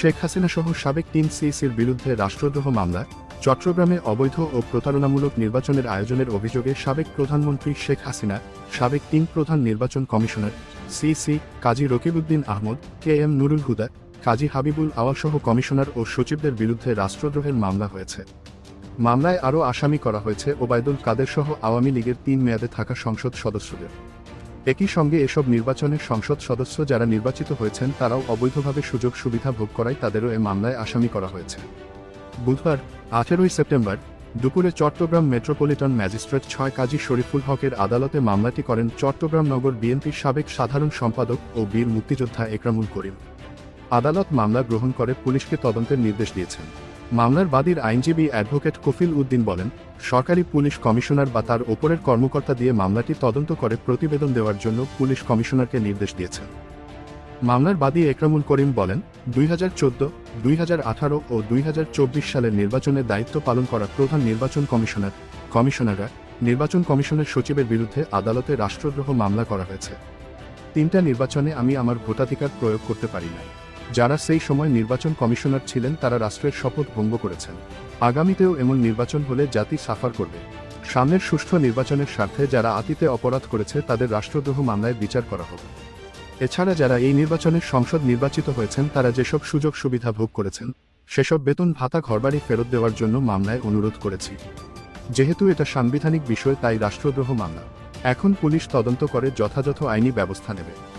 শেখ হাসিনা সহ সাবেক তিন সিইসির বিরুদ্ধে রাষ্ট্রদ্রোহ মামলা, চট্টগ্রামে অবৈধ ও প্রতারণামূলক নির্বাচনের আয়োজনের অভিযোগে সাবেক প্রধানমন্ত্রী শেখ হাসিনা, সাবেক তিন প্রধান নির্বাচন কমিশনার সিসি কাজী রকিবউদ্দিন আহমদ কে এম নুরুল হুদা, কাজী হাবিবুল আওয়াল সহ কমিশনার ও সচিবদের বিরুদ্ধে রাষ্ট্রদ্রোহের মামলা হয়েছে। মামলায় আরও আসামি করা হয়েছে ওবায়দুল কাদের সহ আওয়ামী লীগের তিন মেয়াদে থাকা সংসদ সদস্যদের। একই সঙ্গে এসব নির্বাচনের সংসদ সদস্য যারা নির্বাচিত হয়েছেন তারাও অবৈধভাবে সুযোগ সুবিধা ভোগ করায় তাদেরও এ মামলায় আসামি করা হয়েছে। বুধবার, আঠেরোই সেপ্টেম্বর, দুপুরে চট্টগ্রাম মেট্রোপলিটন ম্যাজিস্ট্রেট ছয় কাজী শরীফুল হকের আদালতে মামলাটি করেন চট্টগ্রাম নগর বিএনপির সাবেক সাধারণ সম্পাদক ও বীর মুক্তিযোদ্ধা একরামুল করিম। আদালত মামলা গ্রহণ করে পুলিশকে তদন্তের নির্দেশ দিয়েছেন। মামলার বাদীর আইনজীবী অ্যাডভোকেট কফিল উদ্দিন বলেন, সরকারি পুলিশ কমিশনার বা তার ওপরের কর্মকর্তা দিয়ে মামলাটি তদন্ত করে প্রতিবেদন দেওয়ার জন্য পুলিশ কমিশনারকে নির্দেশ দিয়েছেন মামলার বাদী একরামুল করিম বলেন, দুই হাজার চোদ্দ, দুই হাজার আঠারো ও দুই হাজার চব্বিশ সালের নির্বাচনের দায়িত্ব পালন করা প্রধান নির্বাচন কমিশনার, কমিশনাররা নির্বাচন কমিশনের সচিবের বিরুদ্ধে আদালতে রাষ্ট্রদ্রোহ মামলা করা হয়েছে। তিনটা নির্বাচনে আমি আমার ভোটাধিকার প্রয়োগ করতে পারি নাই। যারা সেই সময় নির্বাচন কমিশনার ছিলেন তারা রাষ্ট্রের শপথ ভঙ্গ করেছেন। আগামীতেও এমন নির্বাচন হলে জাতি সাফার করবে। সামনের সুষ্ঠু নির্বাচনের স্বার্থে যারা আতীতে অপরাধ করেছে, তাদের রাষ্ট্রদ্রোহ মামলায় বিচার করা হবে। এছাড়া যারা এই নির্বাচনের সংসদ নির্বাচিত হয়েছেন, তারা যেসব সুযোগ সুবিধা ভোগ করেছেন, সেসব বেতন ভাতা ঘরবাড়ি ফেরত দেওয়ার জন্য মামলায় অনুরোধ করেছি। যেহেতু এটা সাংবিধানিক বিষয়, তাই রাষ্ট্রদ্রোহ মামলা। এখন পুলিশ তদন্ত করে যথাযথ আইনি ব্যবস্থা নেবে।